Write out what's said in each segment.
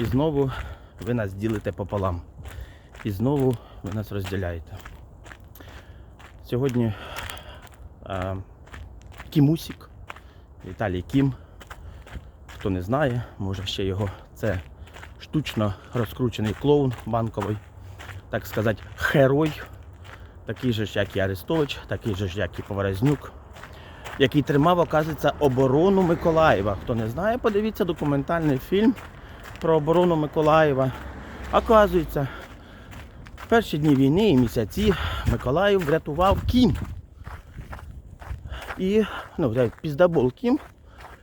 І знову ви нас ділите пополам. І знову ви нас розділяєте. Сьогодні е, Кімусік, Віталій Кім. Хто не знає, може ще його. Це штучно розкручений клоун банковий, так сказати, герой. Такий же ж, як і Арестович, такий же ж, як і Поворознюк, який тримав, оказується, оборону Миколаєва. Хто не знає, подивіться документальний фільм про оборону Миколаєва. Оказується, в перші дні війни і місяці Миколаїв врятував Кім. І, ну, піздабол Кім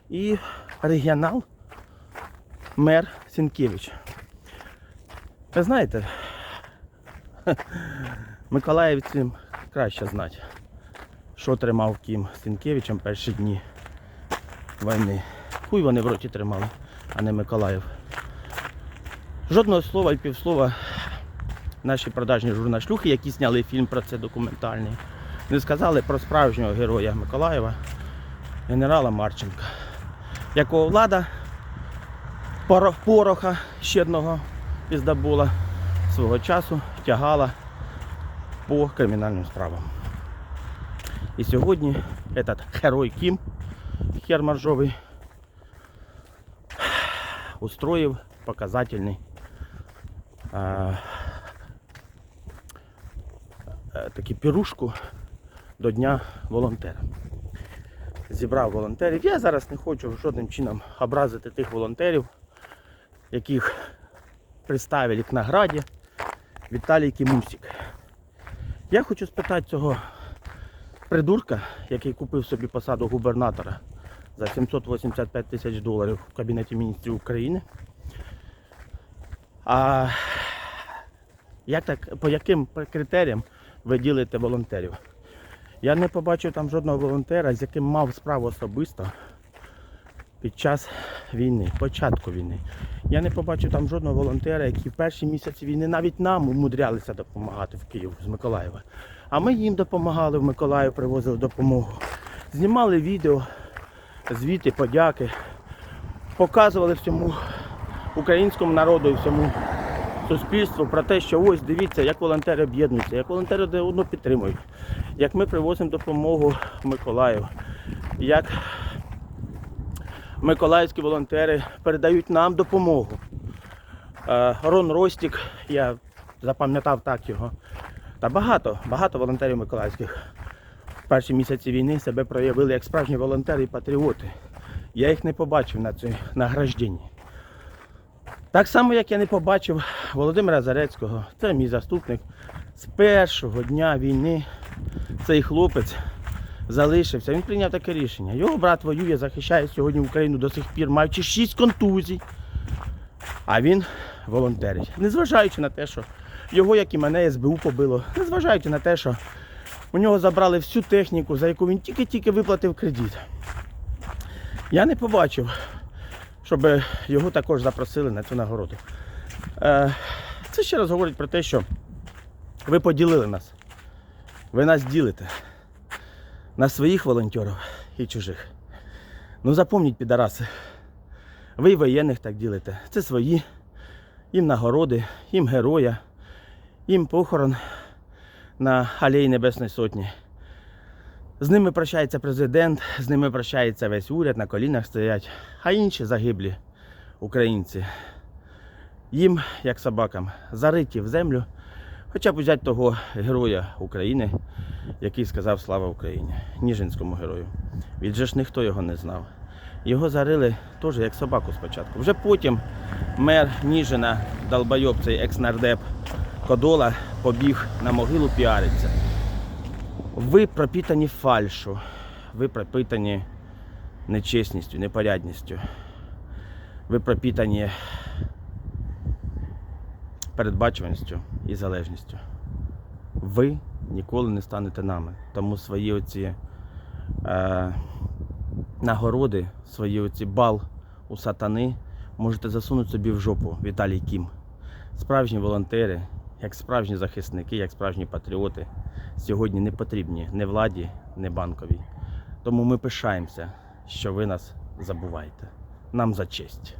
і регіонал мер Сінкевич. Ви знаєте, Миколаївцям краще знати, що тримав Кім Сінкевичем перші дні війни. Хуй вони в роті тримали, а не Миколаїв. Жодного слова і півслова наші продажні журнашлюхи, які зняли фільм про це документальний, не сказали про справжнього героя Миколаєва, генерала Марченка, якого влада пороха ще одного піздабула свого часу тягала по кримінальним справам. І сьогодні этот герой Кім, хер моржовий, устроїв показательний таку пірушку до Дня волонтера. Зібрав волонтерів. Я зараз не хочу жодним чином образити тих волонтерів, яких представили к награді Віталій Кімусік. Я хочу спитати цього придурка, який купив собі посаду губернатора за 785 тисяч доларів в Кабінеті міністрів України. А як так, по яким критеріям ви ділите волонтерів? Я не побачив там жодного волонтера, з яким мав справу особисто під час війни, початку війни. Я не побачив там жодного волонтера, які в перші місяці війни навіть нам умудрялися допомагати в Київ з Миколаєва. А ми їм допомагали в Миколаїв, привозили допомогу. Знімали відео, звіти, подяки, показували всьому українському народу і всьому суспільству про те, що ось дивіться, як волонтери об'єднуються, як волонтери один одного підтримують, як ми привозимо допомогу Миколаїв, як миколаївські волонтери передають нам допомогу. Е, Рон Ростік, я запам'ятав так його. Та багато, багато волонтерів миколаївських в перші місяці війни себе проявили як справжні волонтери і патріоти. Я їх не побачив на цій награжденні. Так само, як я не побачив Володимира Зарецького, це мій заступник. З першого дня війни цей хлопець залишився. Він прийняв таке рішення. Його брат воює, захищає сьогодні Україну до сих пір, маючи 6 контузій. А він волонтерить. Незважаючи на те, що його, як і мене, СБУ побило, незважаючи на те, що у нього забрали всю техніку, за яку він тільки-тільки виплатив кредит. Я не побачив, щоб його також запросили на цю нагороду. Е, Це ще раз говорить про те, що ви поділили нас. Ви нас ділите на своїх волонтерів і чужих. Ну запомніть, підараси, ви й воєнних так ділите. Це свої, їм нагороди, їм героя, їм похорон на Алеї Небесної Сотні. З ними прощається президент, з ними прощається весь уряд, на колінах стоять, а інші загиблі українці. Їм, як собакам, зариті в землю, хоча б взяти того героя України, який сказав слава Україні, Ніжинському герою. Відже ж ніхто його не знав. Його зарили теж як собаку спочатку. Вже потім мер Ніжина, долбойоб, цей екс-нардеп Кодола, побіг на могилу піариться. Ви пропитані фальшу, ви пропитані нечесністю, непорядністю. Ви пропитані передбачуваністю і залежністю. Ви ніколи не станете нами. Тому свої оці е, нагороди, свої оці бал у сатани можете засунути собі в жопу, Віталій Кім. Справжні волонтери, як справжні захисники, як справжні патріоти, сьогодні не потрібні ні владі, ні банковій. Тому ми пишаємося, що ви нас забуваєте. Нам за честь.